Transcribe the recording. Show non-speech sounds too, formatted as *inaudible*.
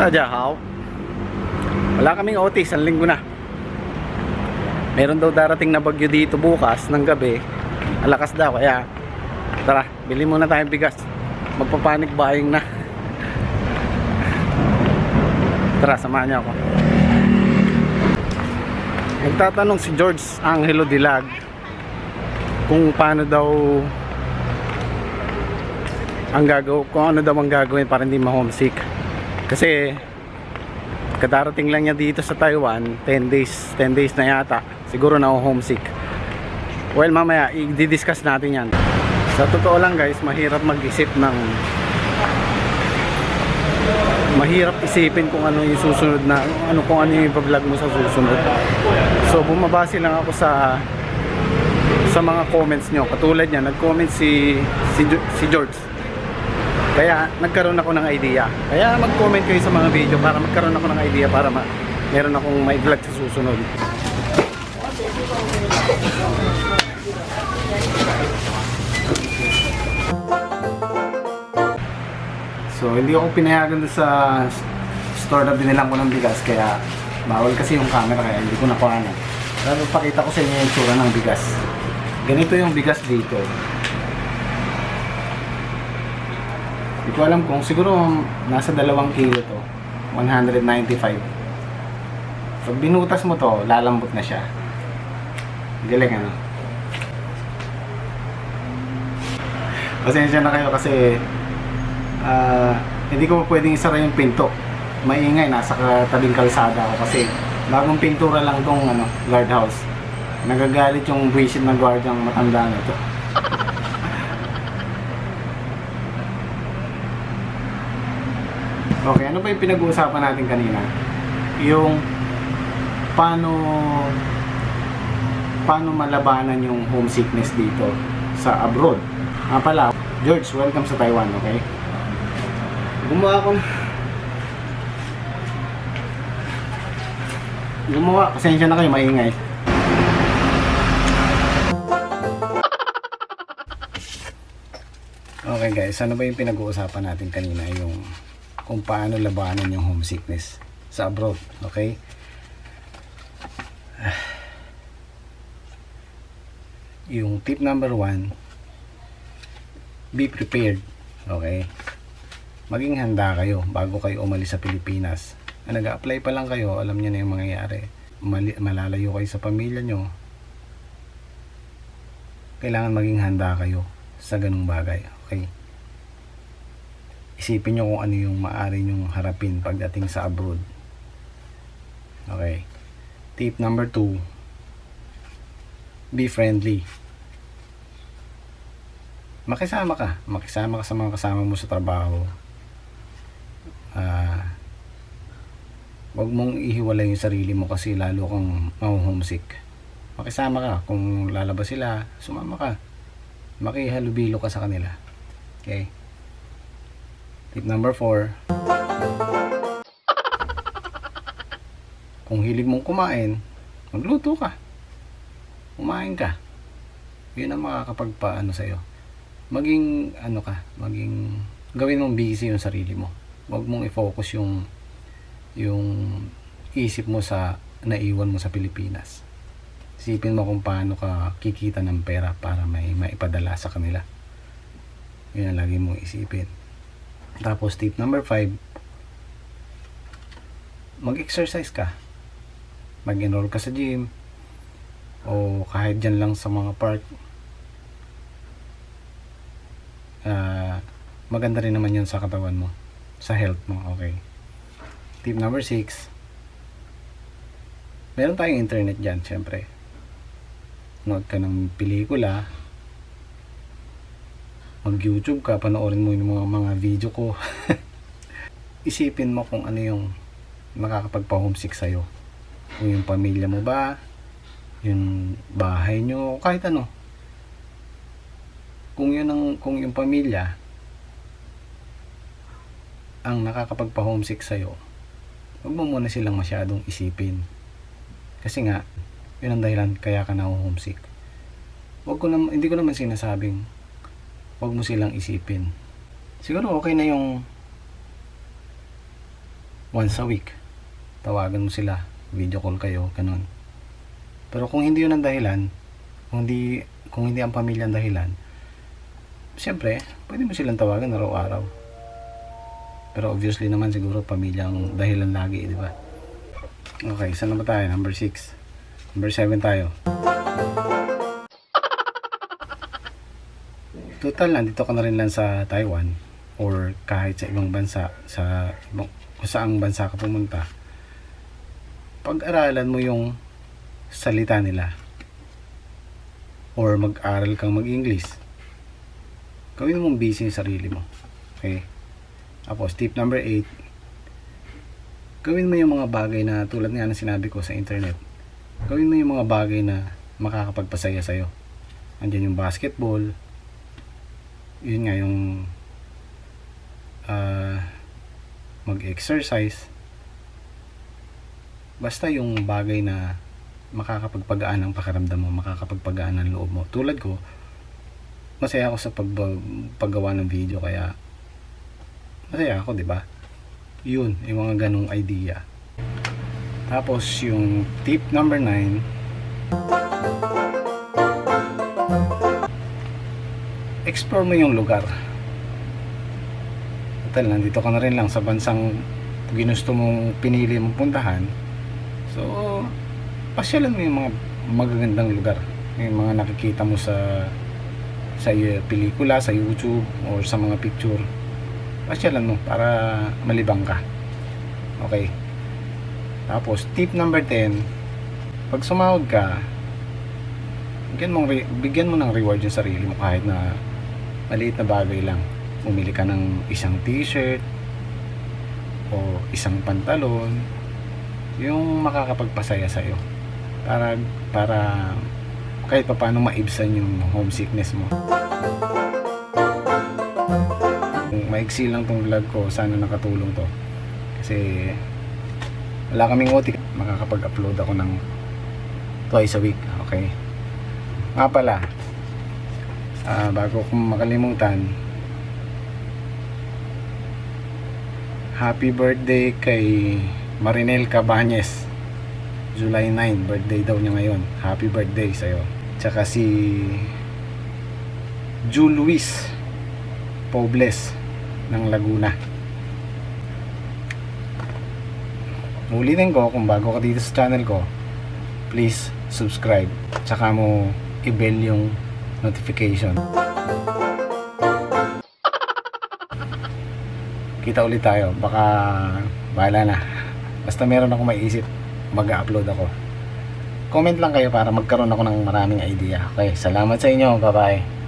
Tajahaw. Wala kaming OT, isang linggo na. Meron daw darating na bagyo dito bukas ng gabi. Alakas daw, kaya tara, bili muna tayong bigas. Magpapanik buying na. Tara, samahan niyo ako. Nagtatanong si George Angelo Dilag kung paano daw ang gagaw kung ano daw ang gagawin para hindi ma-homesick. Kasi kadarating lang niya dito sa Taiwan, 10 days, 10 days na yata. Siguro na homesick. Well, mamaya i-discuss natin 'yan. Sa totoo lang guys, mahirap mag-isip ng mahirap isipin kung ano yung susunod na ano kung ano yung vlog mo sa susunod. So bumabase lang ako sa sa mga comments nyo. Katulad niya, nag-comment si si, si George. Kaya nagkaroon ako ng idea. Kaya mag-comment kayo sa mga video para magkaroon ako ng idea para ma meron akong may vlog sa susunod. So hindi ako pinayagan sa store na binilang ko ng bigas kaya bawal kasi yung camera kaya hindi ko nakuha na. Pero pakita ko sa inyo yung tsura ng bigas. Ganito yung bigas dito. Hindi ko alam kung siguro nasa dalawang kilo to. 195. Pag binutas mo to, lalambot na siya. Galing ano. Pasensya na kayo kasi ah, hindi ko pwedeng isara yung pinto. Maingay, nasa tabing kalsada ako kasi bagong pintura lang tong ano, guardhouse. Nagagalit yung vision ng guardiang matanda na to. Okay, ano ba yung pinag-uusapan natin kanina? Yung paano paano malabanan yung homesickness dito sa abroad. Nga pala, George, welcome sa Taiwan, okay? Gumawa ako Gumawa, pasensya na kayo, maingay. Okay guys, ano ba yung pinag-uusapan natin kanina? Yung kung paano labanan yung homesickness sa abroad, okay? *sighs* Yung tip number one, be prepared, okay? Maging handa kayo bago kayo umalis sa Pilipinas. Ah, Nag-apply pa lang kayo, alam niyo na yung mangyayari. Mali- malalayo kayo sa pamilya nyo. Kailangan maging handa kayo sa ganung bagay, okay? Isipin nyo kung ano yung maaari nyong harapin pagdating sa abroad. Okay. Tip number two, be friendly. Makisama ka. Makisama ka sa mga kasama mo sa trabaho. Ah, wag mong ihiwalay yung sarili mo kasi lalo kang mahuhomesick. Makisama ka. Kung lalabas sila, sumama ka. Makihalubilo ka sa kanila. Okay? Tip number 4. Kung hilig mong kumain, magluto ka. Kumain ka. Yun ang makakapagpaano sa'yo. Maging, ano ka, maging, gawin mong busy yung sarili mo. Huwag mong i-focus yung, yung isip mo sa naiwan mo sa Pilipinas. Isipin mo kung paano ka kikita ng pera para may maipadala sa kanila. Yun ang lagi mong isipin. Tapos tip number 5, mag-exercise ka. Mag-enroll ka sa gym o kahit dyan lang sa mga park. Ah, maganda rin naman yun sa katawan mo, sa health mo, okay. Tip number 6, meron tayong internet dyan, syempre. Nood ka ng pelikula, mag-YouTube ka, panoorin mo yung mga, mga video ko. *laughs* Isipin mo kung ano yung makakapagpa-homesick sa'yo. Kung yung pamilya mo ba, yung bahay nyo, kahit ano. Kung yun ang, kung yung pamilya ang nakakapagpa-homesick sa'yo, huwag mo muna silang masyadong isipin. Kasi nga, yun ang dahilan kaya ka na homesick. Wag ko naman, hindi ko naman sinasabing wag mo silang isipin. Siguro okay na yung once a week. Tawagan mo sila, video call kayo, ganun. Pero kung hindi yun ang dahilan, kung hindi, kung hindi ang pamilya ang dahilan, siyempre, pwede mo silang tawagan araw-araw. Pero obviously naman siguro pamilya ang dahilan lagi, di ba? Okay, saan na ba tayo? Number 6. Number 7 tayo. Total, nandito ka na rin lang sa Taiwan or kahit sa ibang bansa, sa kung saang bansa ka pumunta. Pag-aralan mo yung salita nila or mag-aral kang mag-English. Gawin mong busy yung sarili mo. Okay? Tapos, tip number 8, gawin mo yung mga bagay na tulad nga ng sinabi ko sa internet. Gawin mo yung mga bagay na makakapagpasaya sa'yo. Andiyan yung basketball, yun nga yung ah, mag-exercise. Basta yung bagay na makakapagpagaan ang pakiramdam mo, makakapagpagaan ang loob mo. Tulad ko, masaya ako sa pag paggawa ng video kaya masaya ako, di ba? Yun, yung mga ganong idea. Tapos yung tip number 9 explore mo yung lugar. Total, nandito ka na rin lang sa bansang ginusto mong pinili mong puntahan. So, pasyalan mo yung mga magagandang lugar. Yung mga nakikita mo sa sa pelikula, sa YouTube, or sa mga picture. Pasyalan mo para malibang ka. Okay. Tapos, tip number 10, pag sumahod ka, bigyan mo, bigyan mo ng reward yung sarili mo kahit na maliit na bagay lang. Bumili ka ng isang t-shirt o isang pantalon yung makakapagpasaya sa'yo. Para para kahit pa paano maibsan yung homesickness mo. Kung maigsi lang tong vlog ko sana nakatulong to. Kasi wala kaming OT makakapag-upload ako ng twice a week okay? Nga pala Ah, bago ko makalimutan. Happy birthday kay Marinel Cabañez July 9, birthday daw niya ngayon. Happy birthday sa'yo. Tsaka si Ju Luis Pobles ng Laguna. Ulitin ko kung bago ka dito sa channel ko Please subscribe. Tsaka mo i-bell yung notification. Kita ulit tayo. Baka bahala na. Basta meron ako maiisip, mag-upload ako. Comment lang kayo para magkaroon ako ng maraming idea. Okay, salamat sa inyo. Bye-bye.